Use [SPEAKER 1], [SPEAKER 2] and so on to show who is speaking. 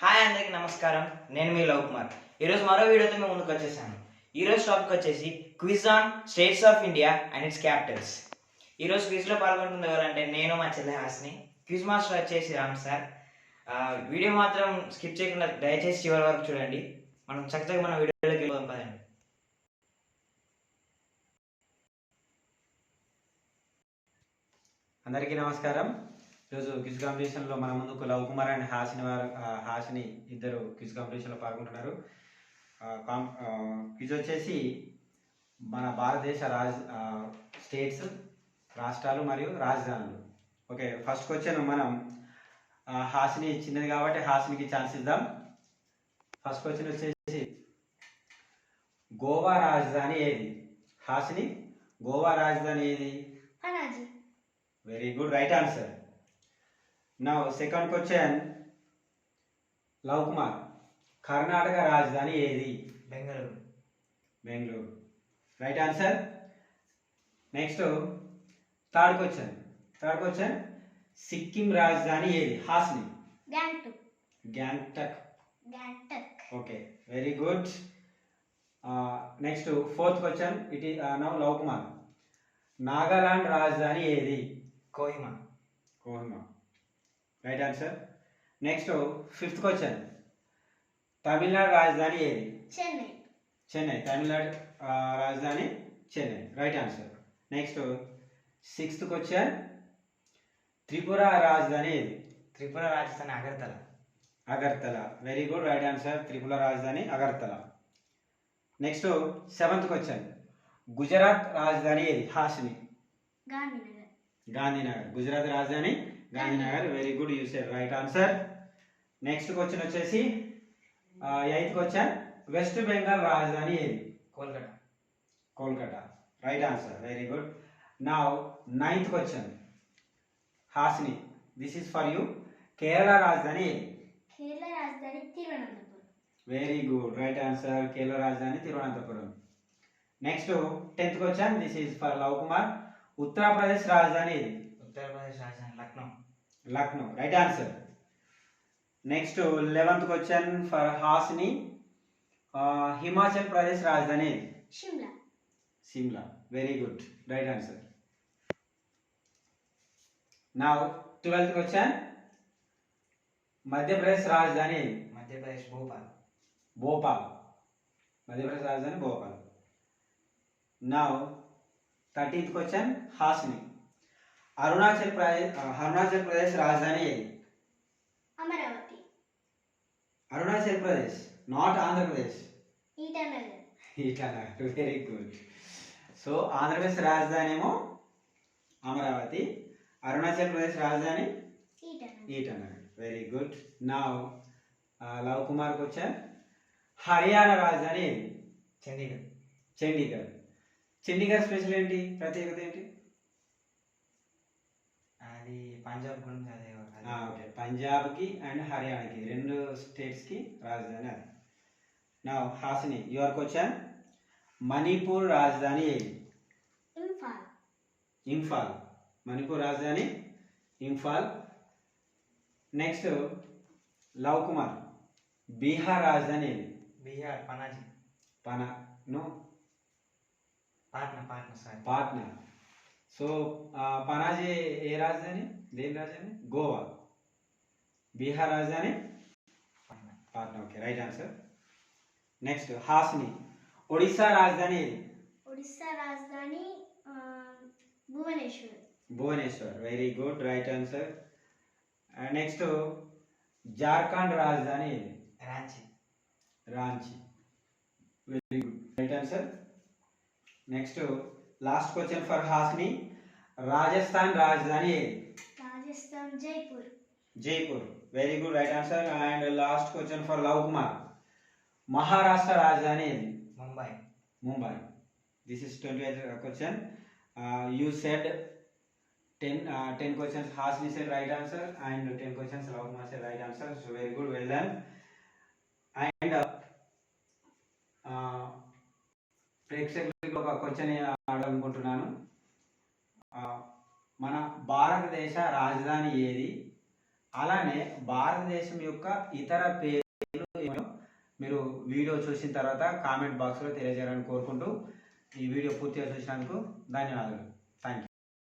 [SPEAKER 1] Hi అందరికీ నమస్కారం. నేను మీ లవ్ కుమార్. ఈరోజు మరో వీడియోతో మేము ముందుకు వచ్చేసాను. ఈరోజు టాపిక్ వచ్చేసి quiz on states of India and its capitals. ఈరోజు క్విజ్లో పాల్గొంటుంది ఎవరంటే నేను మా చెల్లె హాస్ని. క్విజ్ మాస్టర్ వచ్చేసి రామ్ సార్. వీడియో మాత్రం స్కిప్ చేయకుండా దయచేసి చివరి వరకు చూడండి. మనం చక్కగా మన వీడియోలోకి వెళ్ళిపోదాం పదండి.
[SPEAKER 2] అందరికీ నమస్కారం. ఈరోజు క్విజ్ కాంపిటీషన్లో మన ముందుకు లవ్ కుమార్ అండ్ హాసిని వారు హాసిని ఇద్దరు క్విజ్ కాంపిటీషన్లో పాల్గొంటున్నారు. క్విజ్ వచ్చేసి మన భారతదేశ రాజ్ స్టేట్స్ రాష్ట్రాలు మరియు రాజధానులు. ఓకే ఫస్ట్ క్వశ్చన్ మనం హాసిని చిన్నది కాబట్టి హాసినికి ఛాన్స్ ఇద్దాం. ఫస్ట్ క్వశ్చన్ వచ్చేసి గోవా రాజధాని ఏది? హాసిని గోవా రాజధాని ఏది? Very good right answer. Now second question Lav Kumar Karnataka రాజధాని ఏది?
[SPEAKER 1] Bengaluru
[SPEAKER 2] Bengaluru right answer next third question third question Sikkim రాజధాని ఏది? Hasni
[SPEAKER 3] Gangtok
[SPEAKER 2] Gangtok
[SPEAKER 3] Gangtok
[SPEAKER 2] okay very good next fourth question it ఈ now Lav Kumar Nagaland రాజధాని ఏది?
[SPEAKER 1] Kohima
[SPEAKER 2] Kohima right answer next fifth question Tamil Nadu రాజధాని ఏది
[SPEAKER 3] చెన్నై
[SPEAKER 2] చెన్నై తమిళనాడు రాజధాని Chennai right answer next sixth question Tripura రాజధాని ఏది
[SPEAKER 1] త్రిపుర రాజధాని Agartala
[SPEAKER 2] Agartala very good right answer Tripura రాజధాని Agartala next seventh question Gujarat రాజధాని ఏది హాసిని
[SPEAKER 3] గాంధీనగర్
[SPEAKER 2] గాంధీనగర్ గుజరాత్ రాజధాని Gandhinagar very good you said right answer next question వచ్చేసి ఎయిత్ క్వశ్చన్ వెస్ట్ బెంగాల్ రాజధాని ఏది?
[SPEAKER 1] Kolkata.
[SPEAKER 2] Kolkata. Right answer very good now ninth question Hasini this is for you Kerala రాజధాని ఏది?
[SPEAKER 3] కేరళ రాజధాని Thiruvananthapuram.
[SPEAKER 2] Very good right answer Kerala రాజధాని Thiruvananthapuram. Next tenth question this is for Lav Kumar Uttar Pradesh రాజధాని ఏది?
[SPEAKER 1] ఉత్తరప్రదేశ్ రాజధాని Lucknow.
[SPEAKER 2] Lucknow. Right answer next eleventh question for Hasni Himachal Pradesh రాజధాని
[SPEAKER 3] Shimla
[SPEAKER 2] Shimla very good right answer నా twelfth question Madhya Pradesh రాజధాని
[SPEAKER 1] మధ్యప్రదేశ్ భోపాల్
[SPEAKER 2] భోపాల్ మధ్యప్రదేశ్ రాజధాని భోపాల్ నా thirteenth question Hasni Arunachal Pradesh Arunachal Pradesh రాజధాని ఏది?
[SPEAKER 3] Amaravati.
[SPEAKER 2] Arunachal Pradesh not Andhra Pradesh.
[SPEAKER 3] Itanagar.
[SPEAKER 2] Itanagar very good so Andhra Pradesh రాజధాని ఏమో? అమరావతి. అరుణాచల్ ప్రదేశ్ రాజధాని?
[SPEAKER 3] ఈటానగర్.
[SPEAKER 2] వెరీ గుడ్ నా లవ్ కుమార్ క్వశ్చన్ హర్యానా రాజధాని ఏది?
[SPEAKER 1] చండీగఢ్.
[SPEAKER 2] చండీగఢ్. చండీగఢ్ స్పెషల్ ఏంటి? ప్రత్యేకత ఏంటి?
[SPEAKER 1] అది పంజాబ్ గురించి అదే
[SPEAKER 2] ఆ, ఓకే. పంజాబ్కి అండ్ హర్యానాకి రెండు స్టేట్స్కి రాజధాని అది. నా హాసిని యువర్ క్వశ్చన్ మణిపూర్ రాజధాని ఏది?
[SPEAKER 3] ఇంఫాల్
[SPEAKER 2] ఇంఫాల్ మణిపూర్ రాజధాని? ఇంఫాల్ నెక్స్ట్ లవ్ కుమార్ బీహార్ రాజధాని ఏది?
[SPEAKER 1] బీహార్ పనాజీ
[SPEAKER 2] పనా no
[SPEAKER 1] Patna Patna sorry
[SPEAKER 2] Patna so ఆ, పనాజీ ఏ రాజధాని? దేని రాజధాని? గోవా. బీహార్ రాజధాని?
[SPEAKER 1] Patna.
[SPEAKER 2] Patna okay right answer next Hasni Odisha రాజధాని ఏది?
[SPEAKER 3] ఒడిస్సా రాజధాని ఆ, Bhubaneswar.
[SPEAKER 2] Bhubaneswar. Very good right answer next Jharkhand రాజధాని ఏది?
[SPEAKER 1] Ranchi.
[SPEAKER 2] Ranchi. Very good right answer next last question for Hasni Rajasthan రాజధాని ఏది?
[SPEAKER 3] Rajasthan Jaipur.
[SPEAKER 2] Jaipur. Very good right answer and last question for Lav Kumar Maharashtra రాజధాని ఏది?
[SPEAKER 1] Mumbai.
[SPEAKER 2] Mumbai. This is twenty eighth question you said ten ten questions Hasni said right answer and ten questions Lav Kumar said right answer so very good well done and మీకు ఒక question అడగాలనుకుంటున్నాను మన భారతదేశ రాజధాని ఏది? అలానే భారతదేశం యొక్క ఇతర పేర్లు మీరు వీడియో చూసిన తర్వాత కామెంట్ బాక్స్లో తెలియజేయాలని కోరుకుంటూ ఈ వీడియో పూర్తిగా చూసినందుకు ధన్యవాదాలు.